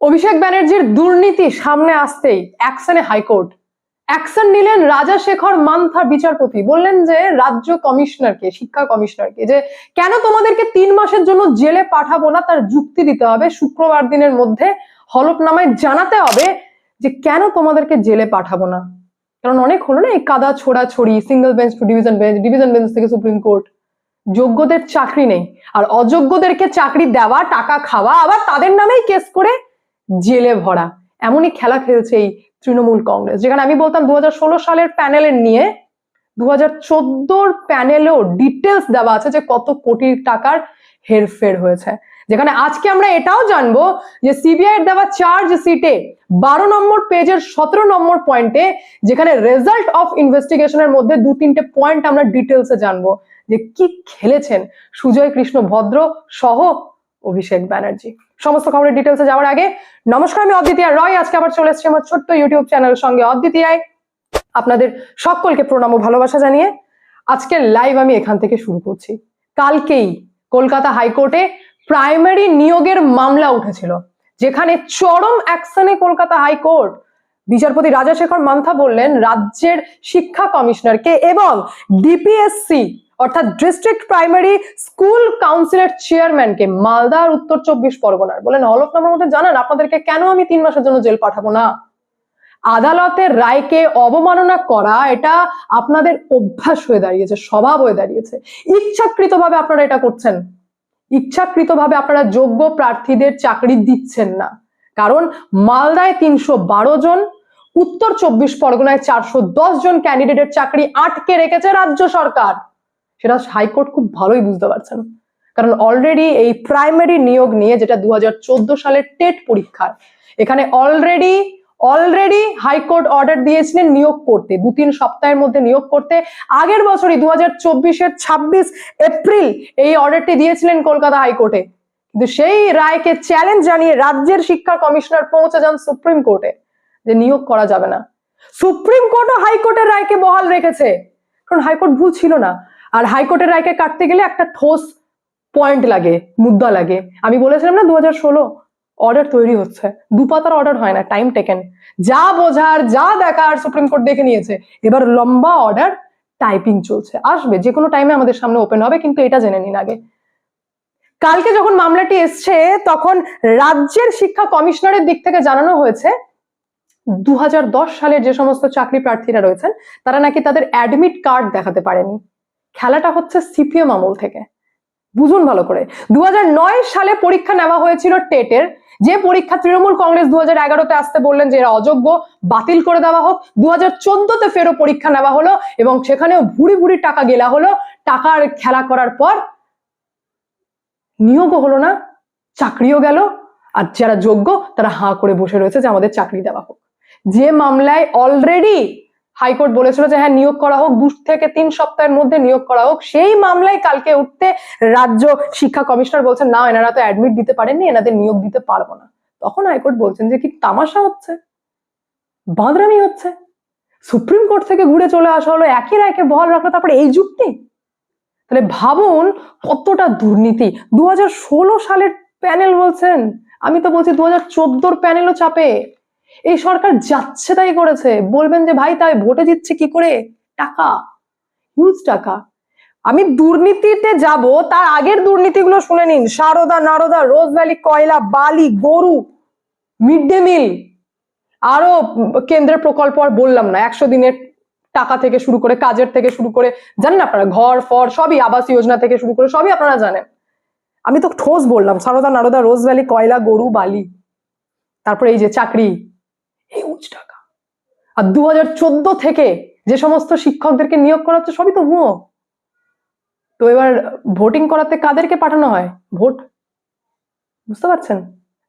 অভিষেক ব্যানার্জির দুর্নীতি সামনে আসতেই অ্যাকশনে হাইকোর্ট। অ্যাকশন নিলেন রাজাশেখর মান্থা বিচারপতি। বললেন যে রাজ্য কমিশনারকে, শিক্ষা কমিশনারকে, যে কেন তোমাদেরকে তিন মাসের জন্য জেলে পাঠাবো না, তার যুক্তি দিতে হবে। শুক্রবার দিনের মধ্যে হলফনামায় জানাতে হবে যে কেন তোমাদেরকে জেলে পাঠাবো না। কারণ অনেক হলো না এই কাদা ছোড়া ছড়ি single bench to division bench division bench থেকে সুপ্রিম কোর্ট যোগ্যদের চাকরি নেই। আর অযোগ্যদেরকে চাকরি দেওয়া, টাকা খাওয়া, আবার তাদের নামেই কেস করে জেলে ভরা। এমনই খেলা খেলছে এই তৃণমূল কংগ্রেস, যেখানে আমি বলতাম দু হাজার ষোলো সালের প্যানেলের নিয়ে দু হাজার চোদ্দোর প্যানেলেও ডিটেলস দেওয়া আছে যে কত কোটি টাকার হেরফের হয়েছে। যেখানে আজকে আমরা এটাও জানব যে সিবিআই এর দেওয়া চার্জ সিটে বারো নম্বর পেজের সতেরো নম্বর পয়েন্টে যেখানে রেজাল্ট অফ ইনভেস্টিগেশনের মধ্যে দু তিনটে পয়েন্ট আমরা ডিটেলসে জানব যে কি খেলেছেন সুজয় কৃষ্ণ ভদ্র সহ অভিষেক ব্যানার্জি। সমস্ত খবরের ডিটেলসে যাওয়ার আগে নমস্কার, আমি অদ্বিতীয় রয়। আজকে আবার চলে এসেছি আমার ছোট্ট ইউটিউব চ্যানেলের সঙ্গে। অদ্বিতীয় আপনাদের সকলকে প্রণাম ও ভালোবাসা জানিয়ে আজকের লাইভ আমি এখান থেকে শুরু করছি। কালকেই কলকাতা হাইকোর্টে প্রাইমারি নিয়োগের মামলা উঠেছিল, যেখানে চরম অ্যাকশনে কলকাতা হাইকোর্ট বিচারপতি রাজাশেখর মান্থা বললেন, রাজ্যের শিক্ষা কমিশনারকে এবং ডিপিএসসি অর্থাৎ ডিস্ট্রিক্ট প্রাইমারি স্কুল কাউন্সিলের চেয়ারম্যানকে মালদার উত্তর চব্বিশ পরগনার। বলেন হলফনামার মধ্যে জানান, আপনাদেরকে কেন আমি তিন মাসের জন্য জেল পাঠাবো না? আদালতের রায়কে অবমাননা করা, এটা আপনাদের অভ্যাস হয়ে দাঁড়িয়েছে, স্বভাব হয়ে দাঁড়িয়েছে। ইচ্ছাকৃতভাবে আপনারা এটা করছেন। ইচ্ছাকৃতভাবে আপনারা যোগ্য প্রার্থীদের চাকরি দিচ্ছেন না। কারণ মালদায় তিনশো বারো জন, উত্তর চব্বিশ পরগনায় চারশো দশ জন ক্যান্ডিডেটের চাকরি আটকে রেখেছে রাজ্য সরকার। সেটা হাইকোর্ট খুব ভালোই বুঝতে পারছেন। কারণ অলরেডি এই প্রাইমারি নিয়োগ নিয়ে যেটা দুহাজার চোদ্দ সালের টেট পরীক্ষার, এখানে অলরেডি অলরেডি হাইকোর্ট অর্ডার দিয়েছিলেন নিয়োগ করতে দু তিন সপ্তাহের মধ্যে নিয়োগ করতে। আগের বছরই দু হাজার চব্বিশের ছাব্বিশ এপ্রিল এই অর্ডারটি দিয়েছিলেন কলকাতা হাইকোর্টে কিন্তু সেই রায়কে চ্যালেঞ্জ জানিয়ে রাজ্যের শিক্ষা কমিশনার পৌঁছে যান সুপ্রিম কোর্টে যে নিয়োগ করা যাবে না। সুপ্রিম কোর্টও হাইকোর্টের রায়কে বহাল রেখেছে। কারণ হাইকোর্ট ভুল ছিল না। আর হাইকোর্টের রায়কে কাটতে গেলে একটা ঠোস পয়েন্ট লাগে, মুদ্রা লাগে। আমি বলেছিলাম না দু হাজার ষোলো অর্ডার তৈরি হচ্ছে। দু পাতার অর্ডার হয় না টাইম টেকেন যা বোঝার, যা দেখার সুপ্রিম কোর্ট দেখে নিয়েছে। এবার লম্বা অর্ডার টাইপিং চলছে। আসবে, যে কোনো টাইমে আমাদের সামনে ওপেন হবে, কিন্তু এটা জেনে নিন আগে। কালকে যখন মামলাটি এসছে, তখন রাজ্যের শিক্ষা কমিশনারের দিক থেকে জানানো হয়েছে দু হাজার দশ সালের যে সমস্ত চাকরি প্রার্থীরা রয়েছেন, তারা নাকি তাদের অ্যাডমিট কার্ড দেখাতে পারেনি। খেলাটা হচ্ছে সিপিএম আমল থেকে। বুঝুন ভালো করে। দুহাজার নয় সালে পরীক্ষা নেওয়া হয়েছিল টেটের। যে পরীক্ষা তৃণমূল কংগ্রেস দু হাজার এগারোতে আসতে বললেন যে এরা অযোগ্য, বাতিল করে দেওয়া হোক। দু হাজার চোদ্দতে ফেরো পরীক্ষা নেওয়া হলো এবং সেখানেও ভুড়ি ভুড়ি টাকা গেলা হলো। টাকার খেলা করার পর নিয়োগও হলো না, চাকরিও গেল। আর যারা যোগ্য তারা হাঁ করে বসে রয়েছে যে আমাদের চাকরি দেওয়া হোক। যে মামলায় অলরেডি হাইকোর্ট বলেছিল যে হ্যাঁ নিয়োগ করা হোক, দু থেকে তিন সপ্তাহের মধ্যে নিয়োগ করা হোক। সেই মামলায় কালকে উঠতে রাজ্য শিক্ষা কমিশনার বলছেন, না, এনারা তো অ্যাডমিট দিতে পারেননি, এনাদের নিয়োগ দিতে পারব না। তখন হাইকোর্ট বলছেন যে, কি তামাশা হচ্ছে? বাঁদরামি হচ্ছে? সুপ্রিম কোর্ট থেকে ঘুরে চলে আসা হলো একই রায়কে বহাল রাখল, তারপরে এই যুক্তি? তাহলে ভাবুন কতটা দুর্নীতি। দু হাজার ষোলো সালের প্যানেল বলছেন। আমি তো বলছি দু হাজার প্যানেলও চাপে। এই সরকার যাচ্ছে তাই করেছে। বলবেন যে, ভাই, তাই ভোটে দিচ্ছে কি করে? টাকা হিউজ টাকা। আমি দুর্নীতিতে যাব, তার আগের দুর্নীতিগুলো শুনে নিন। সারদা, নারদা, রোজ ভ্যালি, কয়লা, বালি, গরু, মিড ডে মিল। আরও কেন্দ্রের প্রকল্প আর বললাম না, একশো দিনের টাকা থেকে শুরু করে, কাজের থেকে শুরু করে, জানেন আপনারা, ঘর, ফর, সবই আবাস যোজনা থেকে শুরু করে, সবই আপনারা জানেন। আমি তো ঠোস বললাম, সারদা, নারদা, রোজ ভ্যালি, কয়লা, গরু, বালি। তারপরে এই যে চাকরি হিউজ টাকা। আর দু চোদ্দ থেকে যে সমস্ত শিক্ষকদেরকে নিয়োগ করা হচ্ছে, সবই তো ভুয়ো। তো এবার ভোটিং করাতে কাদেরকে পাঠানো হয়? ভোট বুঝতে পারছেন?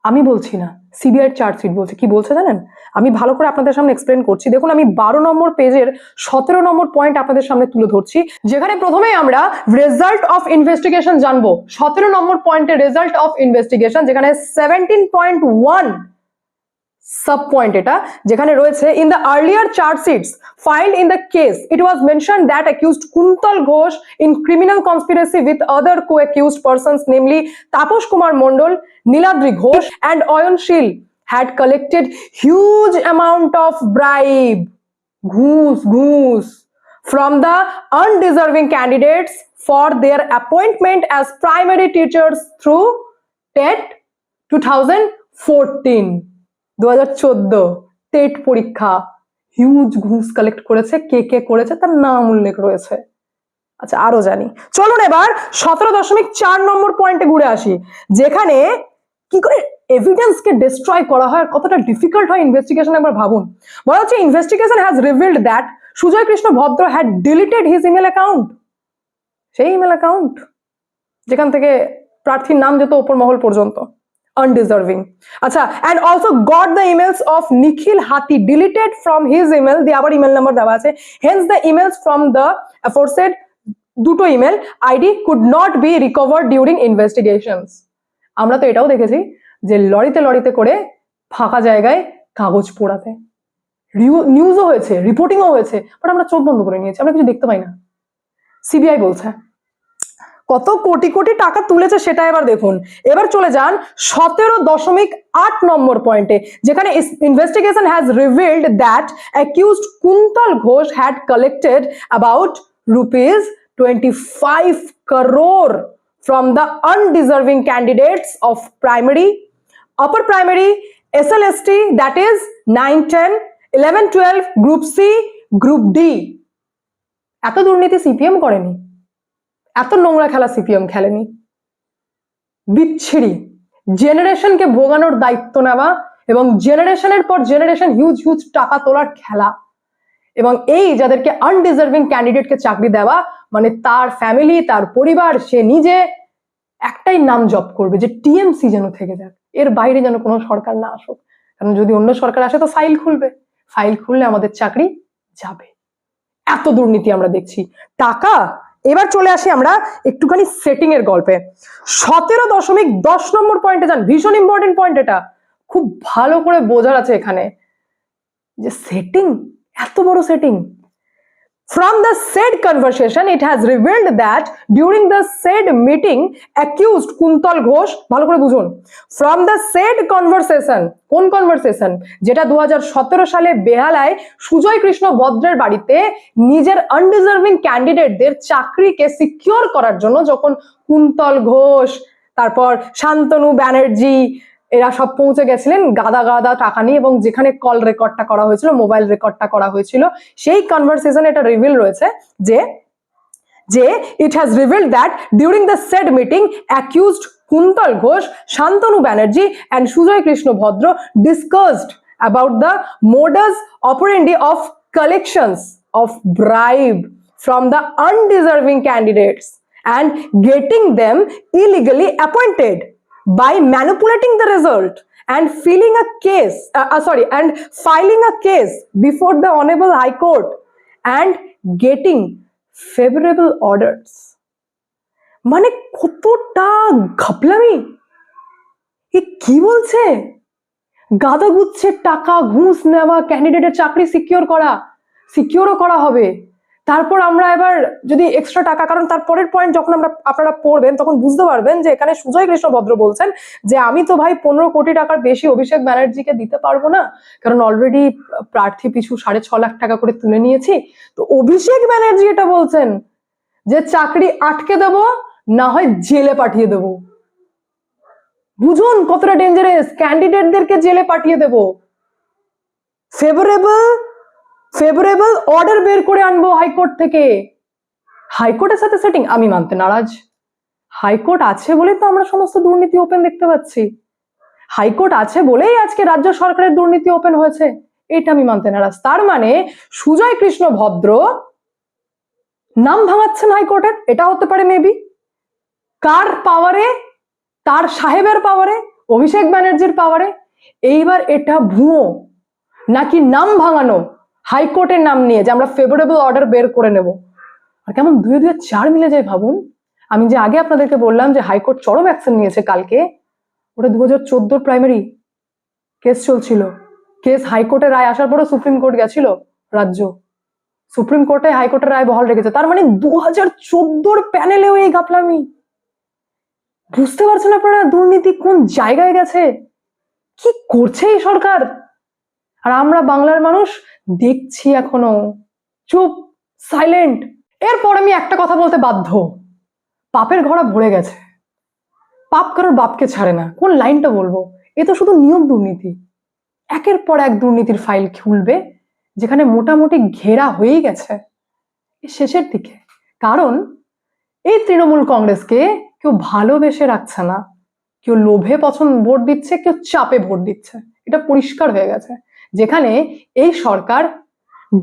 আমি বলছি না। সিবিআই চার্জশিট বলছে। কি বলছে জানেন? আমি ভালো করে আপনাদের সামনে এক্সপ্লেন করছি। দেখুন, আমি বারো নম্বর পেজের সতেরো নম্বর পয়েন্ট আপনাদের সামনে তুলে ধরছি, যেখানে প্রথমেই আমরা রেজাল্ট অফ ইনভেস্টিগেশন জানব। সতেরো নম্বর পয়েন্টের রেজাল্ট অফ ইনভেস্টিগেশন যেখানে seventeen point one sub point এটা, যেখানে রয়েছে in the earlier chargesheets find in the case it was mention that accused Kuntal Ghosh in criminal conspiracy with other co accused persons namely Tapas Kumar Mondal Niladri Ghosh and Ayanshil had collected huge amount of bribe ঘুষ ঘুষ from the undeserving candidates for their appointment as primary teachers through TET 2014 2014 TET পরীক্ষা huge ঘুষ collect করেছে, কে কে করেছে, তার নাম উল্লেখ রয়েছে। আচ্ছা আরও জানি। চলুন এবার সতেরো দশমিক চার নম্বর পয়েন্টে ঘুরে আসি, যেখানে কি করে এভিডেন্সকে ডিস্ট্রয় করা হয় কতটা ডিফিকাল্ট হয় ইনভেস্টিগেশন একবার ভাবুন। বলা হচ্ছে investigation has revealed that Sujay Krishna Bhadra had deleted his email account সেই ইমেল অ্যাকাউন্ট যেখান থেকে প্রার্থীর নাম যেত ওপর মহল পর্যন্ত। আনডিজার্ভিং আচ্ছা and also got the emails of Nikhil Hati deleted from his email দিয়ে আবার ইমেল নাম্বার দেওয়া আছে। Hence the emails from the aforesaid দুটো email ID could not be recover during investigations আমরা তো এটাও দেখেছি যে লরিতে লরিতে করে ফাঁকা জায়গায় কাগজ পোড়াতে। নিউজও হয়েছে রিপোর্টিংও হয়েছে বাট আমরা চোখ বন্ধ করে নিয়েছি, আমরা কিছু দেখতে পাই না। সিবিআই বলছে। কত কোটি কোটি টাকা তুলেছে সেটা এবার দেখুন এবার চলে যান সতেরো দশমিক আট নম্বর পয়েন্টে যেখানে investigation has revealed that accused Kuntal Ghosh had collected about rupees twenty five crore from the undeserving candidates of primary, upper primary, SLST, that is 9, 10, 11, 12, Group C, Group D. এত দুর্নীতি সিপিএম করেনি এত নোংরা খেলা সিপিএম খেলেনি। বিচ্ছিরি। জেনারেশনকে ভোগানোর দায়িত্ব নেওয়া এবং জেনারেশনের পর জেনারেশন হিউজ হিউজ টাকা তোলার খেলা। এবং এই যাদেরকে আনডিজার্ভিং ক্যান্ডিডেটকে চাকরি দেওয়া মানে তার ফ্যামিলি তার পরিবার, সে নিজে একটাই নাম জপ করবে যে টিএমসি যেন থেকে যাক। এর বাইরে যেন কোনো সরকার না আসুক। কারণ যদি অন্য সরকার আসে তো ফাইল খুলবে। ফাইল খুললে আমাদের চাকরি যাবে। এত দুর্নীতি আমরা দেখছি। টাকা এবার চলে আসি আমরা একটুখানি সেটিং এর গল্পে। সতেরো দশমিক দশ নম্বর পয়েন্টে যান, ভীষণ ইম্পর্টেন্ট পয়েন্ট এটা। খুব ভালো করে বোঝার আছে এখানে। যে সেটিং এত বড় setting From the said conversation, it has revealed that during the said meeting, accused Kuntal Ghosh, ভালো করে বুঝুন from the said conversation, কোন conversation? যেটা দু হাজার সতেরো সালে বেহালায় সুজয় কৃষ্ণ ভদ্রের বাড়িতে নিজের আনডিজার্ভিং ক্যান্ডিডেটদের চাকরিকে সিকিওর করার জন্য যখন কুন্তল ঘোষ তারপর শান্তনু ব্যানার্জি এরা সব পৌঁছে গেছিলেন গাদা গাদা টাকা নিয়ে এবং যেখানে কল রেকর্ডটা করা হয়েছিল মোবাইল রেকর্ডটা করা হয়েছিল, সেই কনভারসেশন এটা রিভিল রয়েছে যে যে it has reveal that during the said meeting accused Kuntal Ghosh, Shantanu Banerjee and Sujay Krishna Bhadra discussed about the modus operandi of collections of bribe from the undeserving candidates and getting them illegally appointed. By manipulating the result and filing a case uh, uh, sorry and filing a case before the honorable high court and getting favorable orders মানে কতটা ঘাপলামি এ কি বলছে গাদা গুচ্ছের টাকা ঘুষ নেওয়া ক্যান্ডিডেটের চাকরি সিকিওর করা সিকিওরও করা হবে তারপর আমরা এবার যদি এক্সট্রা টাকা, কারণ তারপরের পয়েন্ট যখন আমরা, আপনারা পড়বেন, তখন বুঝতে পারবেন যে এখানে সুজয় কৃষ্ণ ভদ্র বলছেন যে, আমি তো ভাই পনেরো কোটি টাকার বেশি অভিষেক ব্যানার্জিকে দিতে পারব না। কারণ অলরেডি প্রার্থী পিছু সাড়ে ছ লাখ টাকা করে তুলে নিয়েছি। তো অভিষেক ব্যানার্জি এটা বলছেন যে, চাকরি আটকে দেব, না হয় জেলে পাঠিয়ে দেবো। বুঝুন কতটা ডেঞ্জারাস ক্যান্ডিডেটদেরকে জেলে পাঠিয়ে দেব। ফেভারেবল ফেভারেবল অর্ডার বের করে আনব হাইকোর্ট থেকে। হাইকোর্টের সাথে সেটিং আমি মানতে নারাজ। হাইকোর্ট আছে বলেই তো আমরা সমস্ত দুর্নীতি ওপেন দেখতে পাচ্ছি। হাইকোর্ট আছে বলেই আজকে রাজ্য সরকারের দুর্নীতি ওপেন হয়েছে। এটা আমি মানতে নারাজ। তার মানে সুজয় কৃষ্ণ ভদ্র নাম ভাঙাচ্ছেন হাইকোর্টের? এটা হতে পারে মেবি কার পাওয়ারে তার সাহেবের পাওয়ারে অভিষেক ব্যানার্জির পাওয়ারে এইবার এটা ভুয়ো, নাকি নাম ভাঙানো? হাইকোর্টের নাম নিয়ে যে আমরা ফেভারেবল অর্ডার বের করে নেব। আর কেমন দুয়ে দুয়ে চার মিলে যায় ভাবুন। আমি যে আগে আপনাদেরকে বললাম যে হাইকোর্ট চরম অ্যাকশন নিয়েছে কালকে, ওটা দু হাজার চোদ্দোর প্রাইমারি কেস চলছিল। কেস হাইকোর্টের রায় আসার পরও সুপ্রিম কোর্ট গেছিল রাজ্য। সুপ্রিম কোর্টে হাইকোর্টের রায় বহাল রেখেছে। তার মানে দু হাজার চোদ্দোর প্যানেলেও এই গাপলামি বুঝতে পারছেন আপনারা দুর্নীতি কোন জায়গায় গেছে? কি করছে এই সরকার? আর আমরা বাংলার মানুষ দেখছি এখনও। চুপ সাইলেন্ট এরপর আমি একটা কথা বলতে বাধ্য। পাপের ঘোড়া ভরে গেছে। পাপ কারোর বাপকে ছাড়ে না। কোন লাইনটা বলব? এ তো শুধু নিয়ম দুর্নীতি। একের পর এক দুর্নীতির ফাইল খুলবে, যেখানে মোটামুটি ঘেরা হয়েই গেছে। শেষের দিকে। কারণ এই তৃণমূল কংগ্রেসকে কেউ ভালোবেসে রাখছে না। কেউ লোভে পছন্দ, ভোট দিচ্ছে, কেউ চাপে ভোট দিচ্ছে। এটা পরিষ্কার হয়ে গেছে। যেখানে এই সরকার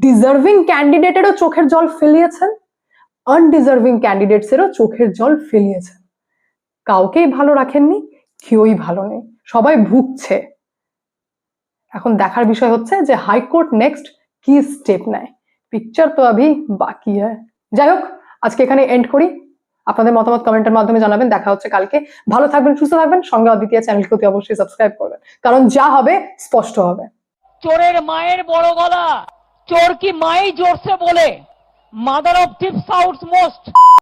ডিজার্ভিং ক্যান্ডিডেটেরও চোখের জল ফেলিয়েছেন আনডিজার্ভিং ক্যান্ডিডেটসেরও চোখের জল ফেলিয়েছেন। কাউকেই ভালো রাখেননি, কেউই ভালো নেই, সবাই ভুগছে। এখন দেখার বিষয় হচ্ছে যে হাইকোর্ট নেক্সট কি স্টেপ নেয়। পিকচার তো আভি বাকি হ্যায় যাই হোক, আজকে এখানে এন্ড করি। আপনাদের মতামত কমেন্টের মাধ্যমে জানাবেন, দেখা হচ্ছে কালকে। ভালো থাকবেন, সুস্থ থাকবেন। সঙ্গে অদ্বিতীয় চ্যানেলকে অতি অবশ্যই সাবস্ক্রাইব করবেন। কারণ যা হবে, স্পষ্ট হবে। চোরের মায়ের বড় গলা। চোর কি মাই জোরসে বলে? Mother of tips outs most